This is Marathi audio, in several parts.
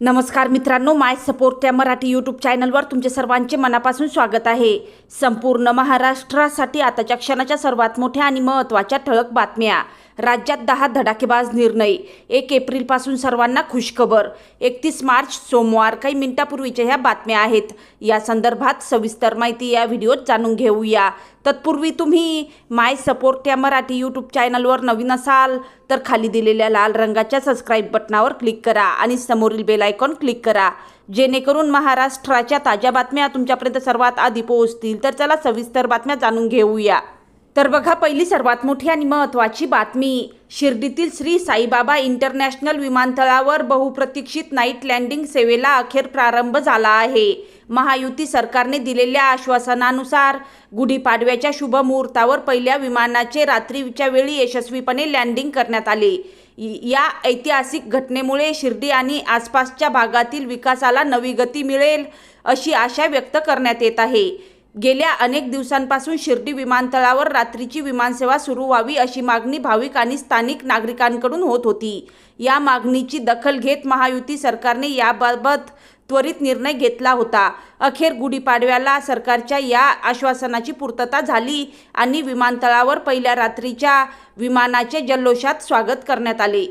नमस्कार मित्रांनो माय सपोर्ट त्या मराठी यूट्यूब चॅनलवर तुमचे सर्वांचे मनापासून स्वागत आहे. संपूर्ण महाराष्ट्रासाठी आताच्या क्षणाच्या सर्वात मोठ्या आणि महत्त्वाच्या ठळक बातम्या. राज्यात दहा धडाकेबाज निर्णय. एक एप्रिलपासून सर्वांना खुशखबर. एकतीस मार्च सोमवार काही मिनिटापूर्वीच्या ह्या बातम्या आहेत. या संदर्भात सविस्तर माहिती या व्हिडिओत जाणून घेऊया. तत्पूर्वी तुम्ही माय सपोर्ट या मराठी यूट्यूब चॅनलवर नवीन असाल तर खाली दिलेल्या लाल रंगाच्या सबस्क्राईब बटनावर क्लिक करा आणि समोरील बेल आयकॉन क्लिक करा. जेणेकरून महाराष्ट्राच्या ताज्या बातम्या तुमच्यापर्यंत सर्वात आधी पोहोचतील. तर चला सविस्तर बातम्या जाणून घेऊया. तर बघा पहिली सर्वात मोठी आणि महत्त्वाची बातमी. शिर्डीतील श्री साईबाबा इंटरनॅशनल विमानतळावर बहुप्रतीक्षित नाईट लँडिंग सेवेला अखेर प्रारंभ झाला आहे. महायुती सरकारने दिलेल्या आश्वासनानुसार गुढीपाडव्याच्या शुभ मुहूर्तावर पहिल्या विमानाचे रात्रीच्या वेळी यशस्वीपणे लँडिंग करण्यात आले. या ऐतिहासिक घटनेमुळे शिर्डी आणि आसपासच्या भागातील विकासाला नवी गती मिळेल अशी आशा व्यक्त करण्यात येत आहे. गेल्या अनेक दिवसांपासून शिर्डी विमानतळावर रात्रीची विमानसेवा सुरू व्हावी अशी मागणी भाविक आणि स्थानिक नागरिकांकडून होत होती. या मागणीची दखल घेत महायुती सरकारने याबाबत त्वरित निर्णय घेतला होता. अखेर गुढीपाडव्याला सरकारच्या या आश्वासनाची पूर्तता झाली आणि विमानतळावर पहिल्या रात्रीच्या विमानाचे जल्लोषात स्वागत करण्यात आले.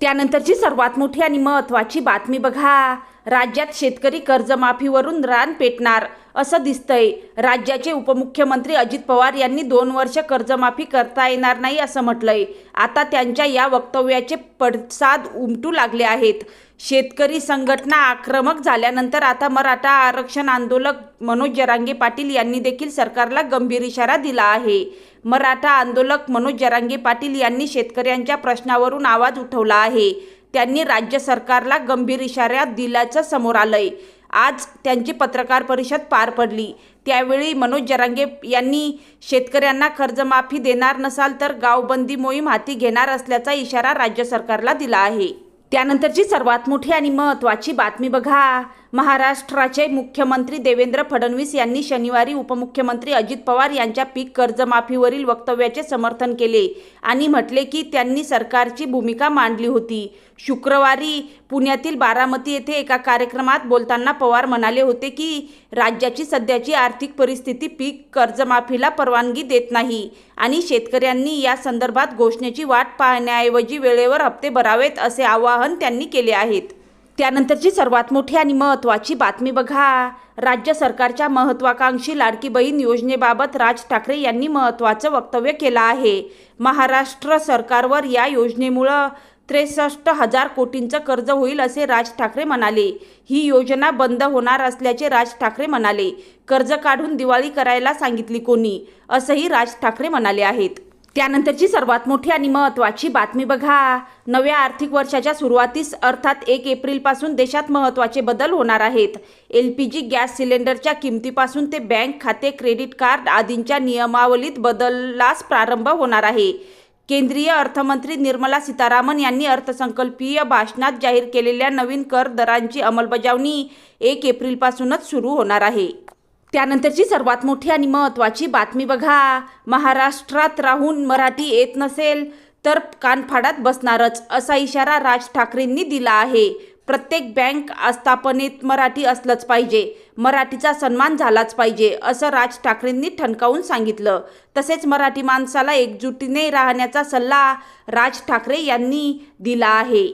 त्यानंतरची सर्वात मोठी आणि महत्त्वाची बातमी बघा. राज्यात शेतकरी कर्जमाफीवरून रान पेटणार असं दिसतंय. राज्याचे उपमुख्यमंत्री अजित पवार यांनी दोन वर्ष कर्जमाफी करता येणार नाही असं म्हटलंय. आता त्यांच्या या वक्तव्याचे पडसाद उमटू लागले आहेत. शेतकरी संघटना आक्रमक झाल्यानंतर आता मराठा आरक्षण आंदोलक मनोज जरांगे पाटील यांनी देखील सरकारला गंभीर इशारा दिला आहे. मराठा आंदोलक मनोज जरांगे पाटील यांनी शेतकऱ्यांच्या प्रश्नावरून आवाज उठवला आहे. त्यांनी राज्य सरकारला गंभीर इशारा दिल्याचं समोर आलंय. आज त्यांची पत्रकार परिषद पार पडली. त्यावेळी मनोज जरांगे यांनी शेतकऱ्यांना कर्जमाफी देणार नसाल तर गावबंदी मोहीम हाती घेणार असल्याचा इशारा राज्य सरकारला दिला आहे. त्यानंतरची सर्वात मोठी आणि महत्त्वाची बातमी बघा. महाराष्ट्राचे मुख्यमंत्री देवेंद्र फडणवीस यांनी शनिवारी उपमुख्यमंत्री अजित पवार यांच्या पीक कर्जमाफीवरील वक्तव्याचे समर्थन केले आणि म्हटले की त्यांनी सरकारची भूमिका मांडली होती. शुक्रवारी पुण्यातील बारामती येथे एका कार्यक्रमात बोलताना पवार म्हणाले होते की राज्याची सध्याची आर्थिक परिस्थिती पीक कर्जमाफीला परवानगी देत नाही आणि शेतकऱ्यांनी या संदर्भात घोषणेची वाट पाहण्याऐवजी वेळेवर हप्ते भरावेत असे आवाहन त्यांनी केले आहेत. त्यानंतरची सर्वात मोठी आणि महत्त्वाची बातमी बघा. राज्य सरकारच्या महत्त्वाकांक्षी लाडकी बहीण योजनेबाबत राज ठाकरे यांनी महत्त्वाचं वक्तव्य केलं आहे. महाराष्ट्र सरकारवर या योजनेमुळं त्रेसष्ट हजार कोटींचं कर्ज होईल असे राज ठाकरे म्हणाले. ही योजना बंद होणार असल्याचे राज ठाकरे म्हणाले. कर्ज काढून दिवाळी करायला सांगितली कोणी? असंही राज ठाकरे म्हणाले आहेत. त्यानंतरची सर्वात मोठी आणि महत्त्वाची बातमी बघा. नव्या आर्थिक वर्षाच्या सुरुवातीस अर्थात एक एप्रिलपासून देशात महत्त्वाचे बदल होणार आहेत. एल पी जी गॅस सिलेंडरच्या किमतीपासून ते बँक खाते क्रेडिट कार्ड आदींच्या नियमावलीत बदललास प्रारंभ होणार आहे. केंद्रीय अर्थमंत्री निर्मला सीतारामन यांनी अर्थसंकल्पीय भाषणात जाहीर केलेल्या नवीन कर दरांची अंमलबजावणी एक एप्रिलपासूनच सुरू होणार आहे. त्यानंतरची सर्वात मोठी आणि महत्त्वाची बातमी बघा. महाराष्ट्रात राहून मराठी येत नसेल तर कानफाडात बसणारच असा इशारा राज ठाकरेंनी दिला आहे. प्रत्येक बँक आस्थापनेत मराठी असलंच पाहिजे मराठीचा सन्मान झालाच पाहिजे असं राज ठाकरेंनी ठणकावून सांगितलं. तसेच मराठी माणसाला एकजुटीने राहण्याचा सल्ला राज ठाकरे यांनी दिला आहे.